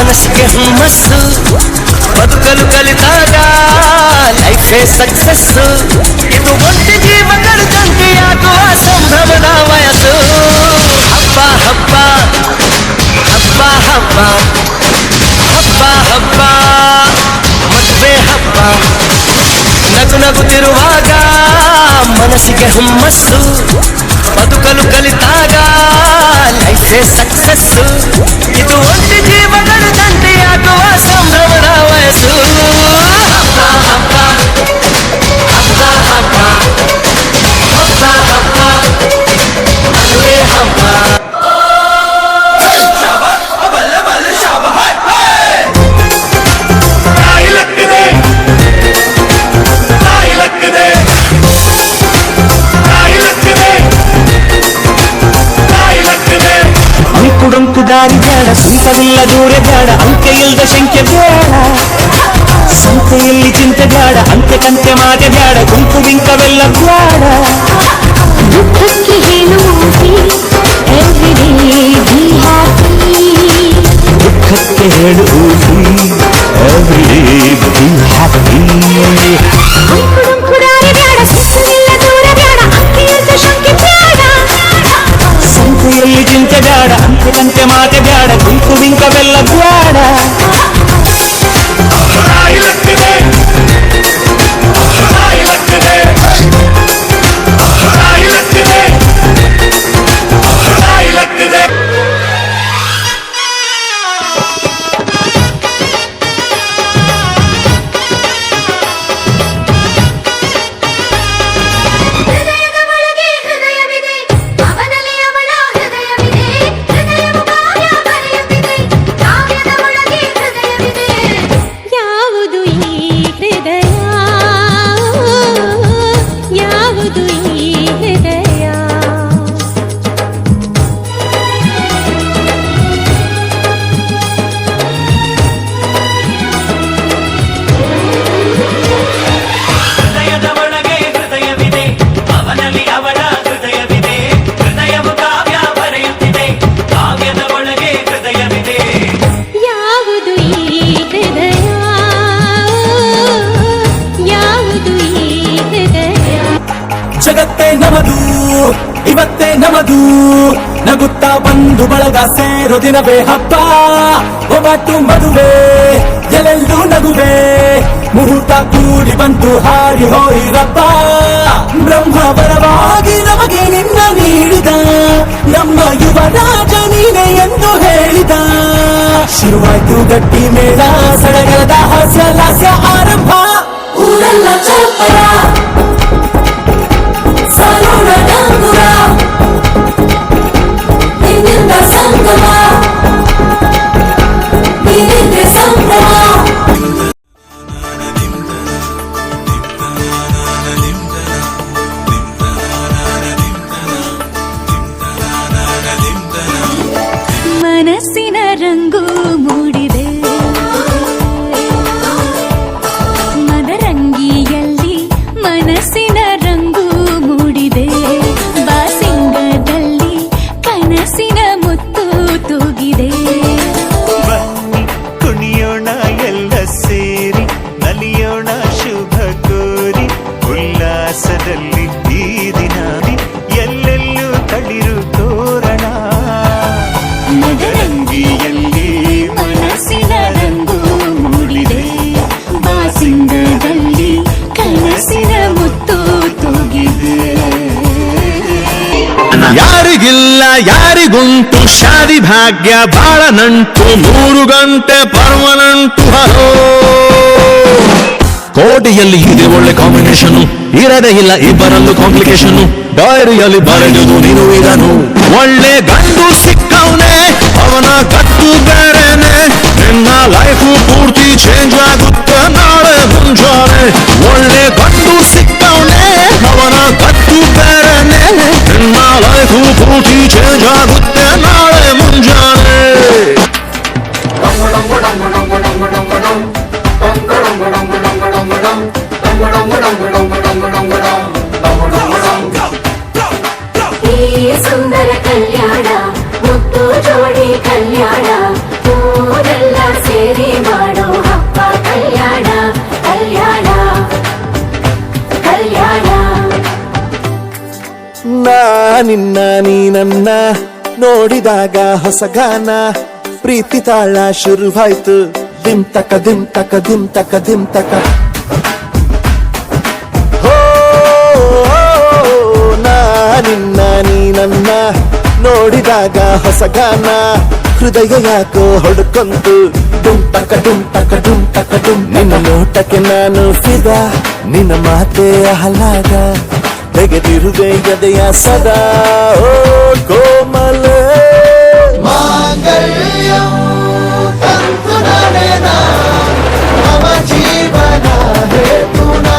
ಮನಸ್ಸಿಗೆ ಹುಮ್ಮಸ್ಸು ಬದುಕಲು ಕಲಿತಾಗ ಲೈಫೇ ಸಕ್ಸಸ್ ಇದು ಒಂಟಿ ಜೀವಗಳು ಜಂಟಿಯಾಗುವ ಸಂಭ್ರಮದ ವಯಸ್ಸು ಹಬ್ಬ ಹಬ್ಬ ಹಬ್ಬ ಹಬ್ಬ ಹಬ್ಬ ಹಬ್ಬ ಮದುವೆ ಹಬ್ಬ ನಗು ನಗುತ್ತಿರುವಾಗ ಮನಸ್ಸಿಗೆ ಹುಮ್ಮಸ್ಸು ಬದುಕಲು ಕಲಿತಾಗ ಲೈಫೇ ಸಕ್ಸಸ್ ಇದು ಒಂಟಿ ಜೀವಗಳು ದೂರ ಬೇಡ ಅಂಕೆ ಇಲ್ದ ಶಂಕೆ ಬೇಡ ಸಂತೆಯಲ್ಲಿ ಚಿಂತೆ ಬೇಡ ಅಂತೆ ಕಂತೆ ಮಾತೆ ಬೇಡ ಗುಂಪು ಬಿಂಕವೆಲ್ಲ ಬೇಡ ದುಃಖಕ್ಕೆ ಹೇಳು ಎವ್ರಿಡೇ ಬಿ ಹ್ಯಾಪಿ ದುಃಖಕ್ಕೆ ಹೇಳು ಎವ್ರಿಡೇ ಬಿ ಹ್ಯಾಪಿ కువింక వెళ్ళకు ನಮದು ನಗುತ್ತಾ ಬಂದು ಬಳಗ ಸೇರು ದಿನವೇ ಹಬ್ಬ. ಒಬ್ಬಟ್ಟು ಮದುವೆ, ಎಲ್ಲೆಲ್ಲೂ ನಗುವೆ. ಮುಹೂರ್ತ ಕೂಡಿ ಬಂತು ಹಾರಿ ಹೋಯಿರಪ್ಪ ಬ್ರಹ್ಮ ಪರವಾಗಿ ನಮಗೆ ನಿನ್ನ ನೀಡಿದ. ನಮ್ಮ ಯುವರಾಜ ನೀನೆ ಎಂದು ಹೇಳಿದ. ಶುರುವಾಯ್ತು ಗಟ್ಟಿ ಮೇಳ, ಸಡಗರದ ಹಾಸ್ಯ ಲಾಸ್ಯ ಆರಂಭ. ಊರೆಲ್ಲ ಚಪ್ಪರ. ಸಾಲೋಣ ಮನಸ್ಸಿನ ರಂಗು ಯಾರಿಗಿಲ್ಲ ಯಾರಿಗುಂಟು ಶಾದಿ ಭಾಗ್ಯ ಬಾಳ ನಂಟು ಮೂರು ಗಂಟೆ ಪರ್ಮನಂಟು ಹಲೋ ಕೋಟಿಯಲ್ಲಿ ಇದೆ ಒಳ್ಳೆ ಕಾಂಬಿನೇಷನ್ ಇರದೇ ಇಲ್ಲ ಇಬ್ಬರಲ್ಲೂ ಕಾಂಪ್ಲಿಕೇಶನ್ ಡೈರಿಯಲ್ಲಿ ಬರೆಯುವುದು ನೀನು ಇದನು ಒಳ್ಳೆ ಗಂಡು ಸಿಕ್ಕವನೇ ಅವನ ಗತ್ತು ಬೇರೆನೆ ನಿನ್ನ ಲೈಫ್ ಪೂರ್ತಿ ಚೇಂಜ್ ಆಗುತ್ತೆ ನಾಳೆ ಮುಂಜಾನೆ ಒಳ್ಳೆ ಗಂಡು ಸಿಕ್ಕವನೇ ಪೂರ್ತಿ ಚೇಂಜ್ ಆಗುತ್ತೆ ನಾಳೆ ಮುಂಜಾನೆ ಈ ಸುಂದರ ಕಲ್ಯಾಣ ಮುದ್ದು ಜೋಡಿ ಕಲ್ಯಾಣ ಊರೆಲ್ಲ ಸೇರಿ ಮಾಡೋ ಹಬ್ಬ ಕಲ್ಯಾಣ ಕಲ್ಯಾಣ ಕಲ್ಯಾಣ ನಾ ನಿನ್ನ ನೀ ನನ್ನ ನೋಡಿದಾಗ ಹೊಸ ಗಾನ. ಪ್ರೀತಿ ತಾಳ ಶುರುವಾಯ್ತು. ದಿಂತಕ ದಿಂತಕ ದಿಂತಕ ದಿಂತಕ. ನಾ ನಿನ್ನ, ನೀ ನನ್ನ ನೋಡಿದಾಗ ಹೊಸ ಗಾನ. ಹೃದಯ ಯಾಕೋ ಹೊಡ್ಕೊಂತು. ಡುಂಟಕ ಡುಂಟಕ ಡುಂಟಕ ಡುಂ ನಿನ್ನ ನೋಟಕ್ಕೆ ನಾನು ಫಿದ ನಿನ್ನ ಮಾತೆ ಅಹಲಾಗ ತೆಗೆದಿರುವೆ ಎದೆಯ ಸದಾ ಓ ಕೋಮಲ ಮಾಂಗಲ್ಯಂ ತಂತು ನಡನ ಮಮ ಜೀವನ ಹೇತುನಾ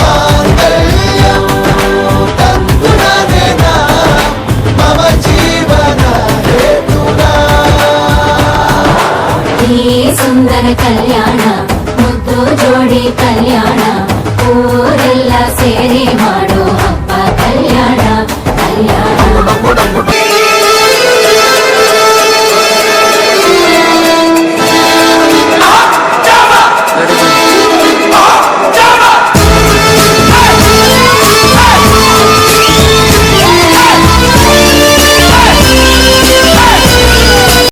ಮಾಂಗಲ್ಯಂ ತಂತು ನಡನ ಮಮ ಜೀವನ ಹೇತುನಾ ಈ ಸುಂದರ ಕಲ್ಯಾಣ ಮಾಡೋ ಜೋಡಿ ಕಲ್ಯಾಣ ಊರೆಲ್ಲ ಸೇರಿ ಮಾಡೋ ಹಬ್ಬ ಕಲ್ಯಾಣ ಕಲ್ಯಾಣ